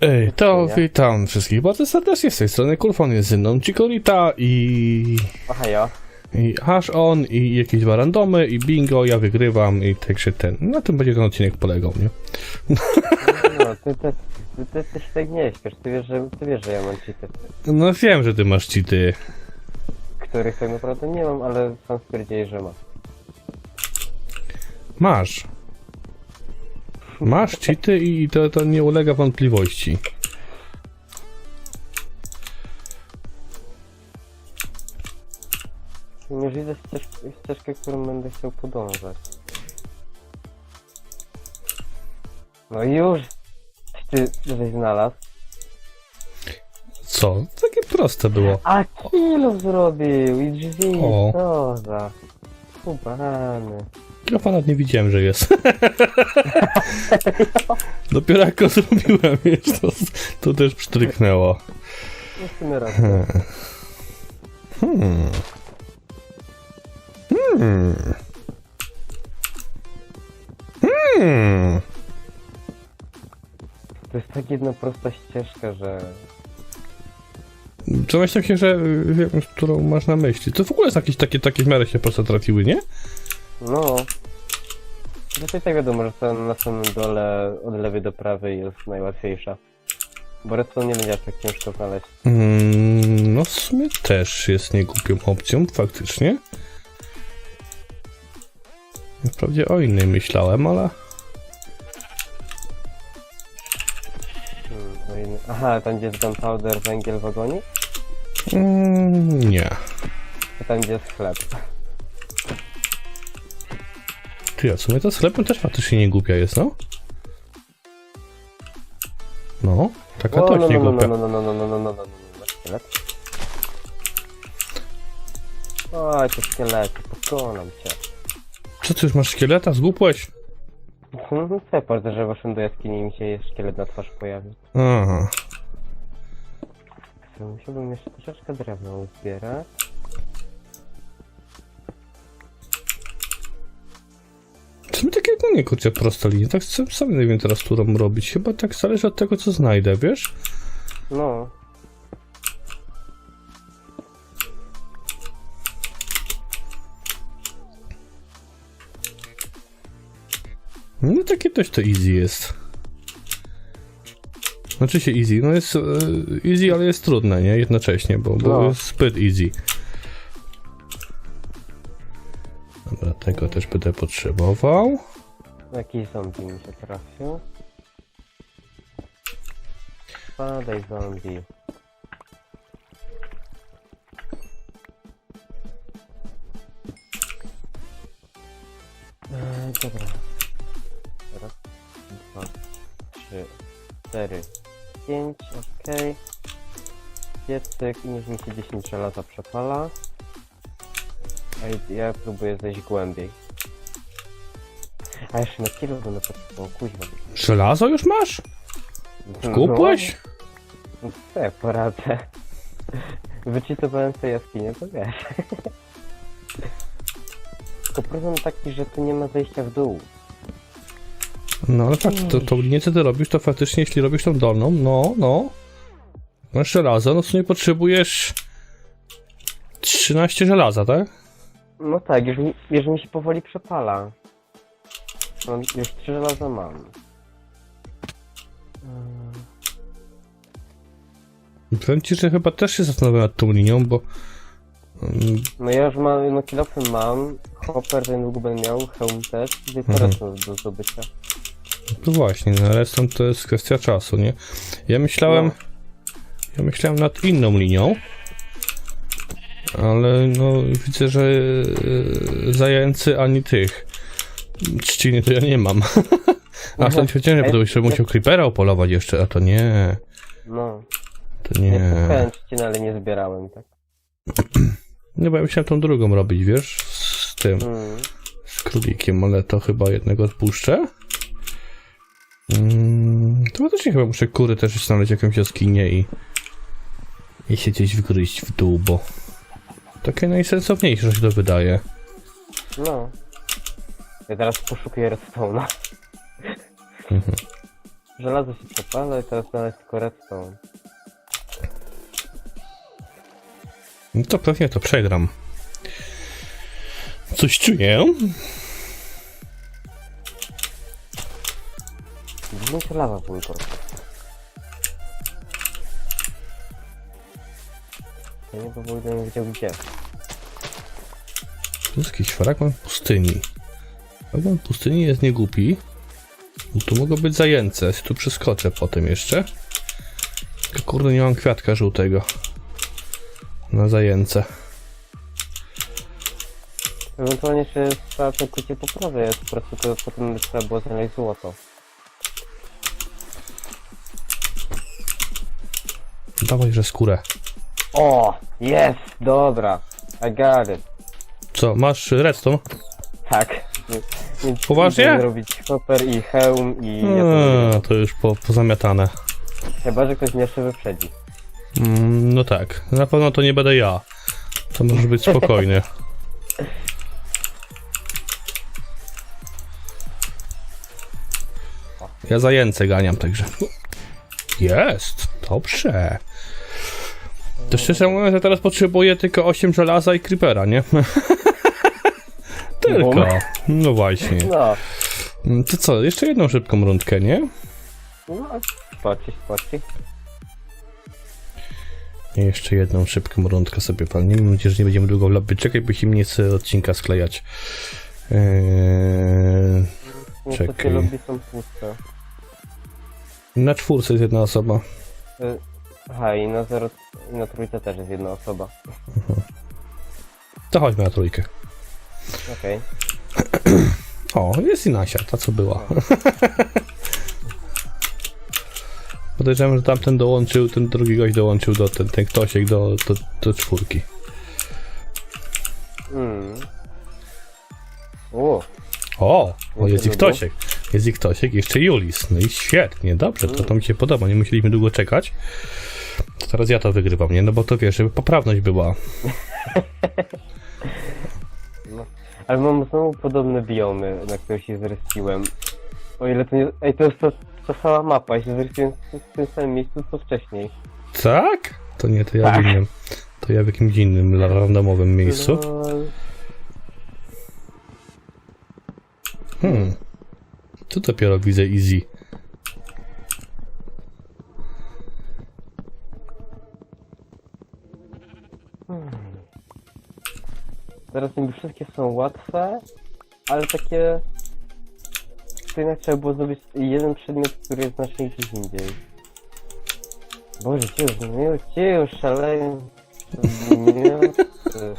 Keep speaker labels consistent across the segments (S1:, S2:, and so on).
S1: Ej, to witam wszystkich bardzo serdecznie z tej strony Kulfon jest ze mną Chikorita i...
S2: Ohajo.
S1: i Hash On i jakieś dwa randomy i bingo, ja wygrywam i także ten, na tym będzie ten odcinek polegał, nie?
S2: No, ty, ty, ty, ty, ty się tak nie śpiesz, ty wiesz, że, ty wiesz, że ja mam cheaty,
S1: No wiem, że ty masz cheaty.
S2: których tak naprawdę nie mam, ale sam stwierdziłeś, że ma.
S1: Masz. Masz cheaty i to, to nie ulega wątpliwości.
S2: Widzę ścieżkę, ścieżkę, którą będę chciał podążać. No i już! Ty żeś znalazł.
S1: Co? Takie proste było.
S2: A kilo zrobił i drzwi,
S1: O.
S2: co za... Kubany.
S1: Ja nawet nie widziałem, że jest. Dopiero jak go zrobiłem, wiesz, to, to też pstryknęło.
S2: W sumie raz.
S1: Hmm. Hmm. Hmm.
S2: To jest tak jedna prosta ścieżka, że...
S1: Domyślam się, że wiem, którą masz na myśli. To w ogóle jest jakieś takie, takie w miarę się prosto trafiły, nie?
S2: No. Raczej tak wiadomo, że ta na samym dole od lewej do prawej jest najłatwiejsza. Bo redstone nie będzie aż tak ciężko znaleźć.
S1: Mm, no w sumie też jest niegłupią opcją, faktycznie. Wprawdzie o innej myślałem, ale...
S2: Hmm, no. Aha, tam gdzie jest gunpowder, węgiel, wagonik?
S1: Mm, nie.
S2: A tam gdzie jest chleb.
S1: Ty, a w sumie ta sklepem też faktycznie nie głupia jest, no? No, taka
S2: O,
S1: też
S2: no,
S1: nie
S2: no, no,
S1: głupia.
S2: no, no, no, no, no, no, no, no, no, no. Oj, to szkielety, pokonam cię.
S1: Co ty już masz szkieleta? Zgupłeś?
S2: Mhm, Co ja patrzę, że waszym do jaskini mi się szkielet na twarz pojawi.
S1: Aha.
S2: Musiałbym jeszcze troszeczkę drewna uzbierać.
S1: Sumie takie no nie kurczę prosta linia, tak sam, sam nie wiem teraz którą robić. Chyba tak zależy od tego co znajdę, wiesz?
S2: No,
S1: No takie dość to easy jest. Znaczy się easy, no jest e, easy, ale jest trudne, nie? Jednocześnie, bo, bo
S2: No.
S1: jest zbyt easy. Dobra, tego też będę potrzebował.
S2: Jakiś zombie mi się trafił. Spadaj zombie. Eee, dobra. Raz, dwa, trzy, cztery, pięć, okej. Piecyk i niech mi się 10 żelaza przepala. A ja próbuję zejść głębiej. A jeszcze na kilo będę potrzebował, kuźwa.
S1: Żelazo już masz? Kupłeś?
S2: No, co ja poradzę? Wyczytowałem sobie jaskinię, to wiesz. Tylko problem taki, że tu nie ma zejścia w dół.
S1: No ale fakt, to, tą linię co ty robisz, to faktycznie jeśli robisz tą dolną, no, no. Masz żelazo, no to nie potrzebujesz 13 żelaza, tak?
S2: No tak, już mi, już mi się powoli przepala. Mam, już trzy żelaza mam. Mm,
S1: Powiem ci, że chyba też się zastanawiam nad tą linią, bo mm,
S2: No ja już mam, no kilofy mam, hopper niedługo będę miał, hełm też,
S1: Mhm.
S2: teraz do, do zdobycia.
S1: No właśnie, no resztą to jest kwestia czasu, nie? Ja myślałem,
S2: No.
S1: ja myślałem nad inną linią, ale no widzę, że e, zajęcy ani tych trzciny to ja nie mam. A to się ciężej, bo to jeszcze musiał creepera upolować jeszcze, a to nie,
S2: No,
S1: to
S2: nie
S1: nie.
S2: szukałem trzciny, ale nie zbierałem, tak.
S1: Nie, bo ja myślałem tą drugą robić, wiesz, z tym,
S2: Mm.
S1: z królikiem, ale to chyba jednego odpuszczę. Mm, to też chyba muszę kury też znaleźć jakąś jaskinię i i się gdzieś wgryźć w dół, bo takie najsensowniejsze się to wydaje.
S2: No. Ja teraz poszukuję redstone'a.
S1: Mhm.
S2: Żelazo się przepala i teraz znaleźć tylko redstone.
S1: No to pewnie to przegram. Coś czuję.
S2: Zmyć lawa w mój korpus. Ja nie bo nie wiedział gdzie.
S1: To jest jakiś fragment pustyni. Fragment pustyni jest niegłupi. Tu mogą być zajęce. Ja tu przeskoczę potem jeszcze. Tylko kurde nie mam kwiatka żółtego. Na zajęce.
S2: Ewentualnie się trzeba całkowicie poprawę jest, po prostu to potem by trzeba było znaleźć złoto.
S1: Dawaj, że skórę.
S2: O! Jest! Dobra! I got it.
S1: Co, masz redstone?
S2: Tak.
S1: Poważnie?
S2: idę robić hopper i hełm i... Ja to
S1: już po, pozamiatane.
S2: Chyba, że ktoś mnie jeszcze wyprzedzi.
S1: Mm, no tak, na pewno to nie będę ja. To możesz być spokojny. Ja zajęce ganiam, także. Jest, dobrze. To szczerze mówiąc, że teraz potrzebuję tylko 8 żelaza i creepera, nie? tylko. No właśnie.
S2: No.
S1: To co, jeszcze jedną szybką rundkę, nie?
S2: No. Spoci, spoci.
S1: Jeszcze jedną szybką rundkę sobie palnimy. Mam nadzieję, że nie będziemy długo w lobby czekać, bo im nie chce odcinka sklejać. Eee,
S2: Niestety
S1: Czekaj.
S2: lobby są puste.
S1: na czwórce jest jedna osoba.
S2: Y, Aha, i na zero... i na trójce też jest jedna osoba.
S1: To chodźmy na trójkę.
S2: Okej.
S1: O, jest i Nasia, ta co była. Podejrzewam, że tamten dołączył, ten drugi gość dołączył do, ten, ten ktośek do, do, do czwórki.
S2: Mm. O,
S1: O, o jest i
S2: Lubię.
S1: ktośek. Jest i ktośek, jeszcze Julis. No i świetnie, dobrze, to, to mi się podoba. Nie musieliśmy długo czekać. To teraz ja to wygrywam, nie? No bo to wiesz, żeby poprawność była.
S2: Ale mam znowu podobne biomy, na które się zrespiłem. O ile to nie... Ej, to jest ta, ta sama mapa, ja się zrespiłem w, tym samym miejscu co wcześniej.
S1: Tak? To nie, to ja
S2: Tak.
S1: To ja w jakimś innym, randomowym miejscu. Hmm. Tu dopiero widzę easy.
S2: Teraz niby wszystkie są łatwe, ale takie... To jednak trzeba było zrobić jeden przedmiot, który jest znacznie gdzieś indziej. Boże, ci już, zmieniły, ci już. Przedmioty.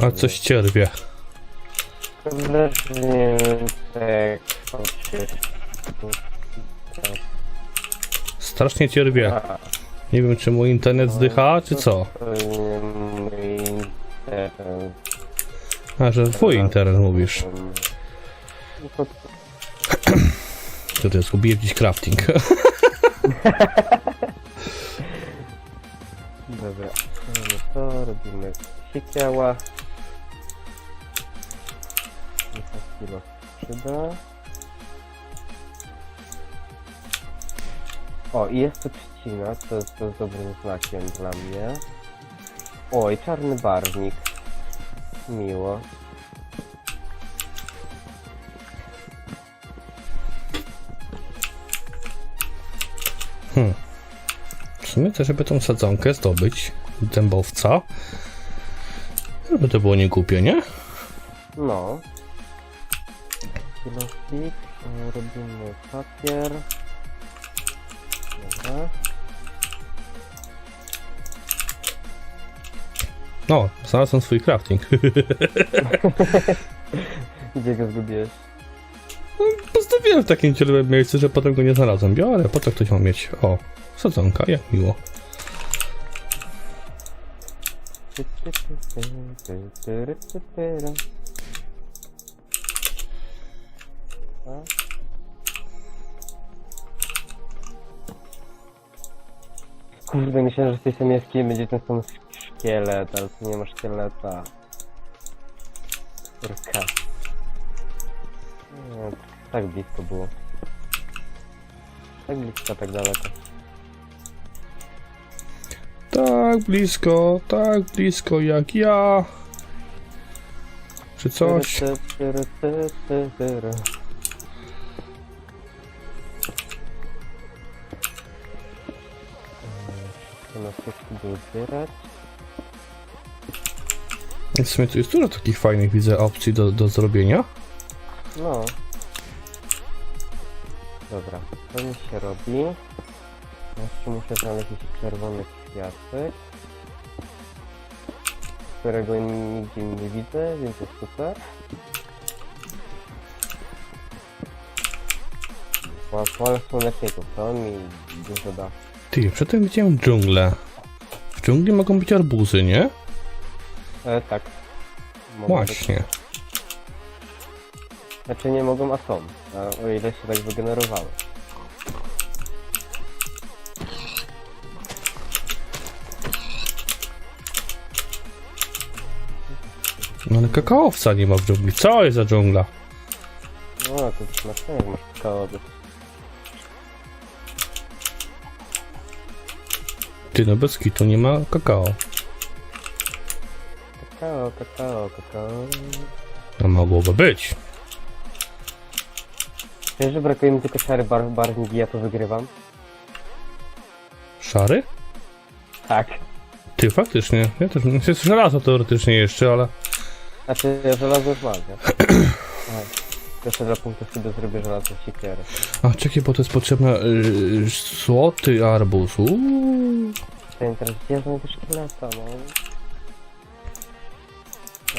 S1: A coś
S2: nie wiem, tak.
S1: Strasznie cierwie.
S2: A,
S1: Nie wiem, czy mój internet zdycha, czy co? A, że twój internet mówisz.
S2: No to
S1: jest, ubiję dziś crafting.
S2: Dobra, robimy to, robimy siekieła. Na kilo przyda. O, i jest tu trzcina, co jest, to jest dobrym znakiem dla mnie. O, i czarny barwnik. Miło.
S1: W sumie to, żeby tą sadzonkę zdobyć, dębowca, żeby to było nie głupie, nie?
S2: No. Kilofik, robimy papier. Dobra.
S1: No, znalazłem swój crafting.
S2: Gdzie go zgubiłeś?
S1: Postawiłem w takim cielewym miejscu, że potem go nie znalazłem. Biorę, po co ktoś ma mieć? O, sadzonka, jak miło.
S2: Ty, Kurde, myślałem, że w tej samej jaskini będzie ten sam szkielet, ale tu nie ma szkieleta. Kurka. Nie, tak blisko było. Tak blisko, tak daleko.
S1: Tak blisko, tak blisko jak ja. Czy coś?
S2: Tyry, tyry, tyry, tyry, tyry. Wszystko zbierać.
S1: W sumie tu jest dużo takich fajnych, widzę, opcji do, do zrobienia.
S2: No. Dobra, to mi się robi. Jeszcze muszę znaleźć czerwony kwiatek. Którego nigdzie nie widzę, więc jest super. Po pole słoneczników, to mi dużo da.
S1: Ty, przedtem widziałem dżunglę. Dżungli mogą być arbuzy, nie?
S2: E, tak. Mogą
S1: Właśnie.
S2: Być, znaczy nie mogą, a są. A o ile się tak wygenerowały.
S1: No ale kakaowca nie ma w dżungli. Co jest za dżungla?
S2: No, to smaczne, jak masz kakao.
S1: Ty, no bez kitu nie ma kakao.
S2: Kakao, kakao, kakao.
S1: No mogłoby być.
S2: Wiesz, że brakuje mi tylko szary bar barwnik i ja to wygrywam?
S1: Szary?
S2: Tak.
S1: Ty, faktycznie. Ja też, jest żelazo teoretycznie jeszcze, ale...
S2: Znaczy, ja żelazo już mam, nie? Jeszcze dla punktów sobie zrobię żelazo siekierę.
S1: A, czekaj, bo to jest potrzebne... Yy, złoty arbuz. Uuu.
S2: Ten teraz gdzie znajdę szkieleta, no?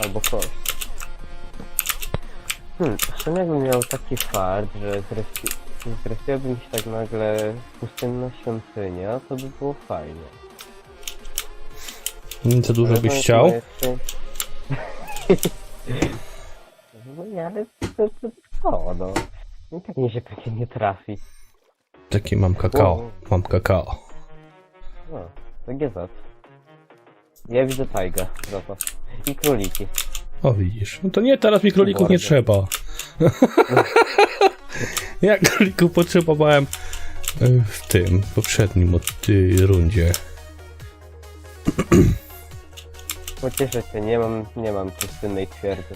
S2: Albo kość. Hmm, jeszcze jakbym miał taki fart, że zrespi- zrespiłbym się tak nagle pustynna świątynia, to by było fajnie.
S1: Nic za dużo byś chciał?
S2: jeszcze- No nie, ale to, to, co, no. I tak mi się takie nie trafi.
S1: Taki mam kakao. Mam kakao.
S2: No, GZ. Ja widzę tajga za to. I króliki.
S1: O, widzisz. No to nie, teraz mi królików nie trzeba. ja królików potrzebowałem y, w tym poprzednim od, y, rundzie.
S2: Pocieszę cię, nie mam, nie mam pustynnej twierdzy.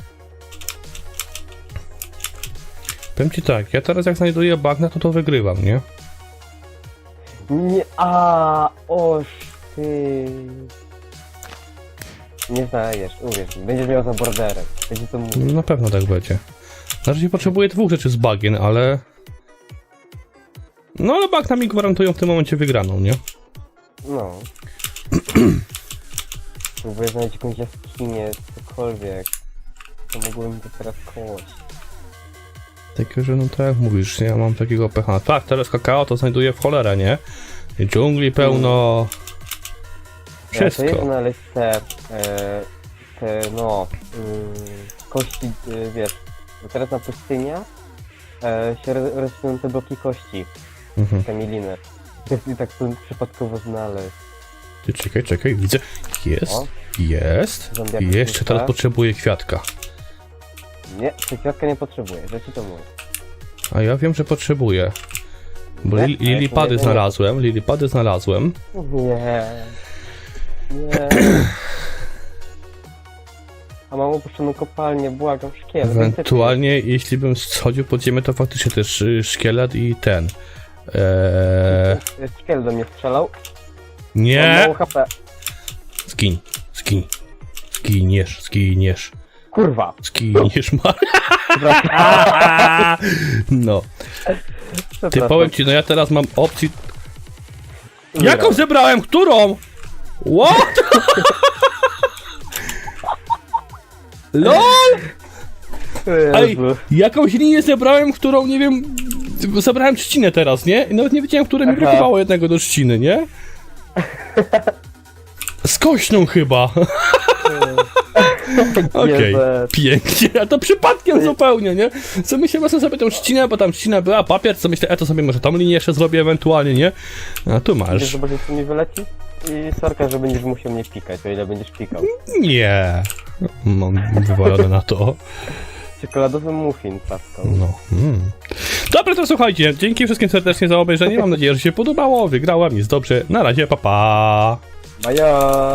S1: Powiem ci tak, ja teraz jak znajduję bagna, to to wygrywam, nie?
S2: Nie, a, oż ty. Nie znajdziesz, uwierz mi, będziesz miał za borderem. Będzie to mówił.
S1: No, Na pewno tak będzie. Znaczy się potrzebuję dwóch rzeczy z bagien, ale... No ale bagna mi gwarantują w tym momencie wygraną, nie?
S2: No. Próbuję znaleźć jakąś jaskinię, cokolwiek. To mogłoby mi to teraz kołość.
S1: Tylko, że no tak jak mówisz, ja mam takiego pecha. Tak, teraz kakao to znajduję w cholerę, nie? I dżungli pełno...
S2: Ja to jest
S1: Wszystko.
S2: znaleźć te, e, te no, mm, kości, e, wiesz, teraz na pustynia e, się ro- rozwiną te bloki kości,
S1: Mhm.
S2: kamiliny. I tak to przypadkowo znaleźć.
S1: Ty czekaj, czekaj, widzę. Jest,
S2: O.
S1: jest.
S2: Zombiaki
S1: jeszcze
S2: puszcza.
S1: teraz potrzebuję kwiatka.
S2: Nie, kwiatka nie potrzebuję, że ci to mówię.
S1: A ja wiem, że potrzebuję. Bo li, lilipady znalazłem, lilipady znalazłem.
S2: Nie. Nie. A mam opuszczoną kopalnię, błagam, szkielet.
S1: Ewentualnie, jeśli bym schodził pod ziemię, to faktycznie też y, szkielet i ten. Eee,
S2: Szkielet do mnie strzelał. Mam
S1: nie!
S2: mało HP.
S1: Zgin, zgin. Zginiesz, zginiesz,
S2: Kurwa.
S1: zginiesz, ma. No, ty
S2: Przepraszam.
S1: powiem ci, no ja teraz mam opcję. Jaką zebrałem? Którą? What? LOL! Ej, jakąś linię zebrałem, którą nie wiem. Zebrałem trzcinę teraz, nie? I nawet nie wiedziałem, które mi
S2: Aha.
S1: brakowało jednego do trzciny, nie? Skośną chyba. Okej,
S2: Jezu.
S1: pięknie, a to przypadkiem zupełnie, nie? Co myślałem sobie tą trzcinę, bo tam trzcina była, papier, co myślę, a to sobie może tą linię jeszcze zrobię ewentualnie, nie? A tu masz.
S2: zobaczyć, co mi wyleci? I sorka, że będziesz musiał mnie pikać, o ile będziesz pikał.
S1: Nie. Mam wywalone na to.
S2: Czekoladowy muffin paską.
S1: No. Mm. Dobra, to słuchajcie. Dzięki wszystkim serdecznie za obejrzenie. Mam nadzieję, że się podobało. Wygrałem, jest dobrze. Na razie, pa pa.
S2: Baja!